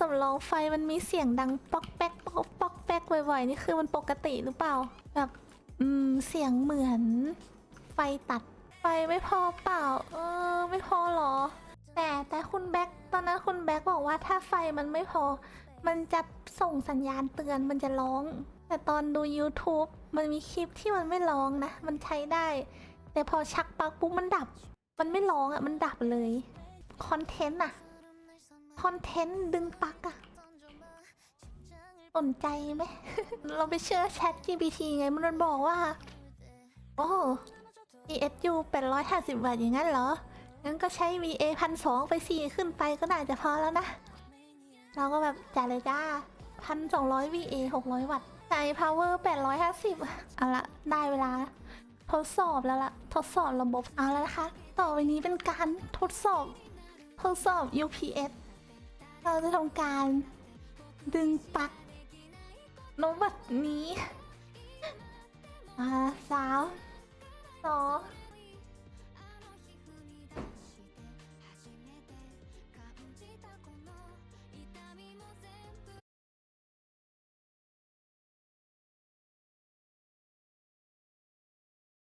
สำรองไฟมันมีเสียงดังป๊อกแป๊กป๊อกป๊อกแป๊กบ่อยๆนี่คือมันปกติหรือเปล่า แบบอืมเสียงเหมือน ไฟตัดไฟไม่พอเปล่า เออ ไม่พอเหรอ แต่แต่คุณแบ็คตอนนั้นคุณแบ็คบอกว่าถ้าไฟมันไม่พอ มันจะส่งสัญญาณเตือนมันจะร้อง แต่ตอนดู YouTube มันมีคลิปที่มันไม่ร้องนะ มันใช้ได้ แต่พอชักปลั๊กปุ๊บมันดับ มันไม่ร้องอะมันดับเลยคอนเทนต์อะ คอนเทนต์ดึงปลักอะสนใจไหม เราไปเชื่อ Chat GPT ไงมันบอกว่า โอ้ ESU 850 บาทอย่างนั้นเหรอ งั้นก็ใช้ VA พันสองไปสี่ขึ้นไปก็น่าจะพอแล้วนะ เราก็แบบจ่ายเลยจ้าพันสองร้อย VA หกร้อยวัตต์ใช้ power แปดร้อยห้าสิบเอาละได้เวลา ทดสอบแล้วล่ะ ทดสอบระบบเอาแล้วนะคะ ต่อไปนี้เป็นการทดสอบ ทดสอบ UPS เราจะทำการดึงปลั๊กนบัดนี้